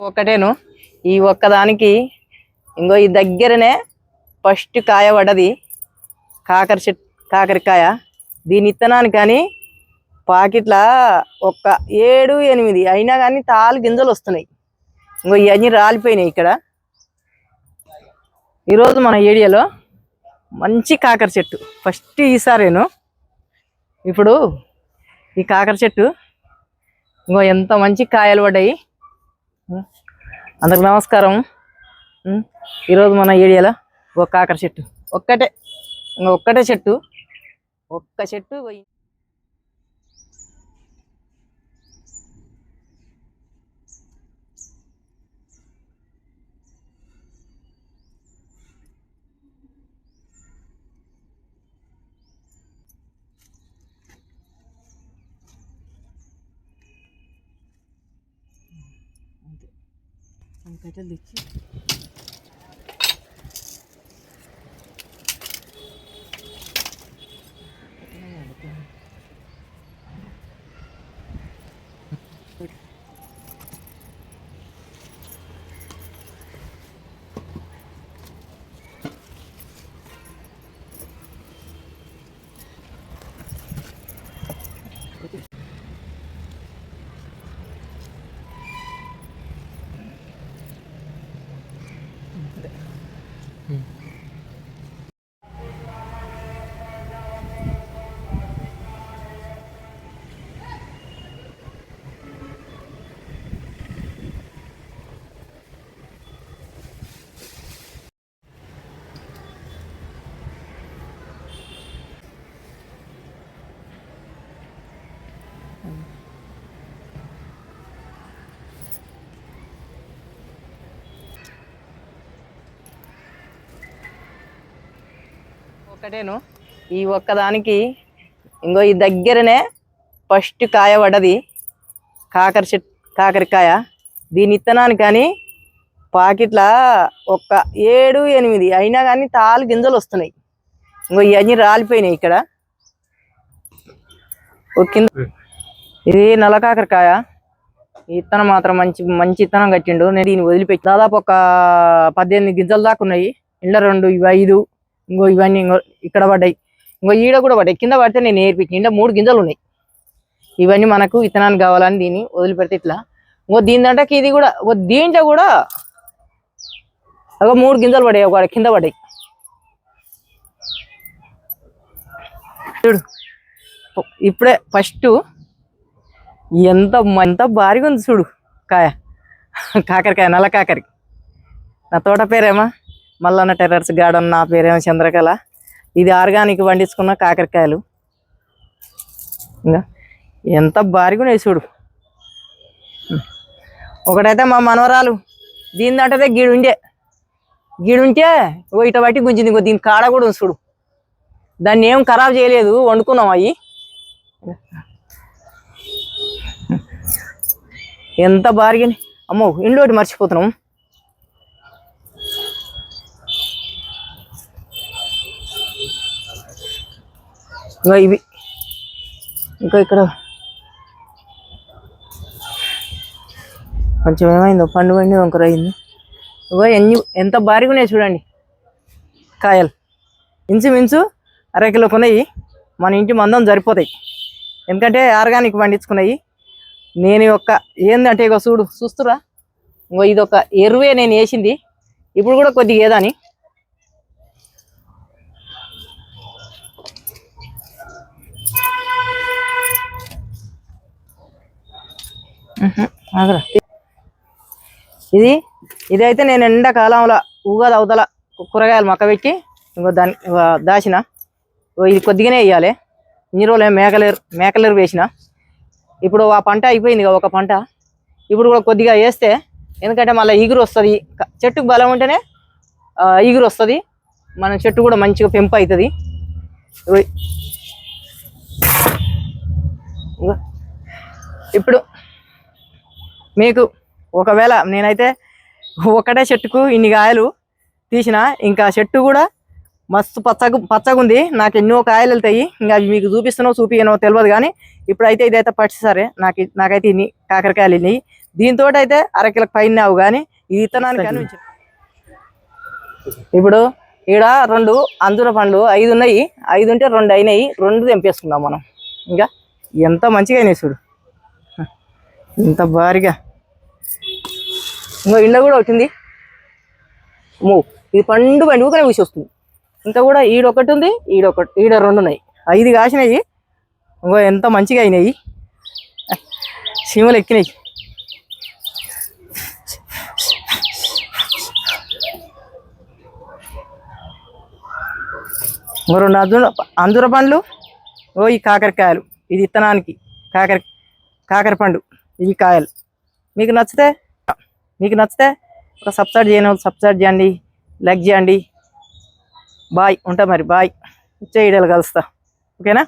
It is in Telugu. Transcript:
ఒక్కటేను ఈ ఒక్కదానికి ఇంకో ఈ దగ్గరనే ఫస్ట్ కాయ పడ్డది కాకర చెట్ కాకరకాయ. దీని ఇత్తనానికి కానీ పాకెట్ల ఒక్క ఏడు ఎనిమిది అయినా కానీ తాలు గింజలు వస్తున్నాయి. ఇంకో ఇవన్నీ రాలిపోయినాయి ఇక్కడ. ఈరోజు మన ఏరియాలో మంచి కాకర చెట్టు. ఫస్ట్ ఈసారేను. ఇప్పుడు ఈ కాకర చెట్టు ఇంకో ఎంత మంచి కాయలు పడ్డాయి. అందరికి నమస్కారం. ఈరోజు మన ఏరియాలో ఒక కాకర చెట్టు. ఒక్కటే ఇంకా ఒక్కటే చెట్టు. ఒక్క చెట్టు আমি কেটে দিচ্ছি 对，嗯。Thank you. ఒకటేను ఈ ఒక్కదానికి ఇంకో ఈ దగ్గరనే ఫస్ట్ కాయ పడ్డది కాకర చెట్ కాకరకాయ. దీని ఇత్తనానికి కానీ పాకిట్ల ఒక్క ఏడు ఎనిమిది అయినా కానీ తాలు గింజలు వస్తున్నాయి. ఇంకో ఇవన్నీ రాలిపోయినాయి ఇక్కడ. ఒక కింద ఇది నల్ల కాకరకాయ. ఈ ఇత్తనం మాత్రం మంచి మంచి ఇత్తనం కట్టిండు. నేను దీన్ని వదిలిపెట్టి దాదాపు ఒక పద్దెనిమిది గింజలు దాకా ఉన్నాయి. ఇంట్లో రెండు ఇవి ఐదు. ఇంకో ఇవన్నీ ఇంకో ఇక్కడ పడ్డాయి. ఇంకో ఈడ కూడా పడ్డాయి. కింద పడితే నేను నేర్పించి ఇంట్లో మూడు గింజలు ఉన్నాయి. ఇవన్నీ మనకు విత్తనానికి కావాలని దీన్ని వదిలిపెడితే ఇట్లా. ఇంకో దీని దాంట్లోకి ఇది కూడా ఒక దీంట్లో కూడా ఒక మూడు గింజలు పడాయి ఒక కింద పడ్డాయి. చూడు. ఇప్పుడే ఫస్ట్ ఎంత ఎంత భారీగా ఉంది చూడు కాయ. కాకరకాయ నల్ల కాకరి నా తోట పేరేమా? మల్లన్న టెర్రర్స్ గార్డెన్ నా పేరేమో చంద్రకళ. ఇది ఆర్గానిక్ పండించుకున్న కాకరకాయలు. ఇంకా ఎంత భారీగా ఉన్నాయి చూడు. ఒకటైతే మా మనవరాలు దీని దాంటే గీడుండే గీడుంటే ఓ ఇట బట్టి గుంజింది ఇంకో దీని కాడ కూడా ఉంది చూడు. దాన్ని ఏం ఖరాబ్ చేయలేదు వండుకున్నాం అవి ఎంత బారిగా అమ్మో ఇంట్లో ఒకటి మర్చిపోతున్నాం. ఇంకా ఇవి. ఇంకా ఇక్కడ కొంచెం ఏమైందో పండు పండి వంకర అయింది. ఇగో ఎన్ని ఎంత భారీగా ఉన్నాయి చూడండి. కాయలు. ఇంచుమించు అరకిలో కొన్నాయి మన ఇంటి మందం సరిపోతాయి. ఎందుకంటే ఆర్గానిక్ పండించుకున్నాయి. నేను యొక్క ఏందంటే ఇగో చూడు చూస్తురా? ఇంకో ఇది ఒక ఎరువే నేను వేసింది. ఇప్పుడు కూడా కొద్దిగా ఏదని ఇది ఇదైతే నేను ఎండాకాలంలో ఊగాది అవతల కూరగాయలు మొక్క పెట్టి ఇంకో దాని దాచిన. ఇది కొద్దిగానే వేయాలి. ఇన్ని రోజులు మేకలేరు మేకలేరు వేసిన. ఇప్పుడు ఆ పంట అయిపోయింది కదా ఒక పంట. ఇప్పుడు కూడా కొద్దిగా వేస్తే ఎందుకంటే మళ్ళీ ఈగురు వస్తుంది. చెట్టుకు బలం ఉంటేనే ఈగురు వస్తుంది. మన చెట్టు కూడా మంచిగా పెంపు అవుతుంది. ఇప్పుడు మీకు ఒకవేళ నేనైతే ఒకటే చెట్టుకు ఇన్ని కాయలు తీసిన ఇంకా చెట్టు కూడా మస్తు పచ్చగా పచ్చగా ఉంది. నాకు ఎన్నో కాయలు వెళ్తాయి. ఇంకా అవి మీకు చూపిస్తున్నావు చూపియనో తెలియదు కానీ ఇప్పుడైతే ఇదైతే పచ్చి సరే. నాకు నాకైతే ఇన్ని కాకరకాయలు ఇన్ని. దీంతో అయితే అరకిలకు పైన అవు కానీ ఈ విత్తనానికి అని ఉంచు. ఇప్పుడు ఈడ రెండు అంజూర పండ్లు ఐదు ఉన్నాయి. ఐదు ఉంటే రెండు అయినాయి. రెండు తెంపేసుకుందాం మనం. ఇంకా ఎంత మంచిగా అయినాయి చూడు. ఇంత భారీగా. ఇంకో ఇండ కూడా వచ్చింది. మూ ఇది పండు పండు ఊకనే కూసి వస్తుంది. ఇంకా కూడా ఈడొకటి ఉంది ఈడొకటి ఈడ రెండు ఉన్నాయి. ఐదు కాసినాయి. ఇంకో ఎంత మంచిగా అయినాయి. సీమలు ఎక్కినాయి. ఇంకో రెండు అంజూర అంజుర పండ్లు. ఓ ఈ కాకరకాయలు. ఇది ఇత్తనానికి కాకర కాకర పండు. ఇవి కాయలు. మీకు నచ్చితే మీకు నచ్చితే ఒక సబ్స్క్రైబ్ చేయని సబ్స్క్రైబ్ చేయండి లైక్ చేయండి. బాయ్ ఉంటా మరి బాయ్. వచ్చే వీడియోలు కలుస్తా. ఓకేనా?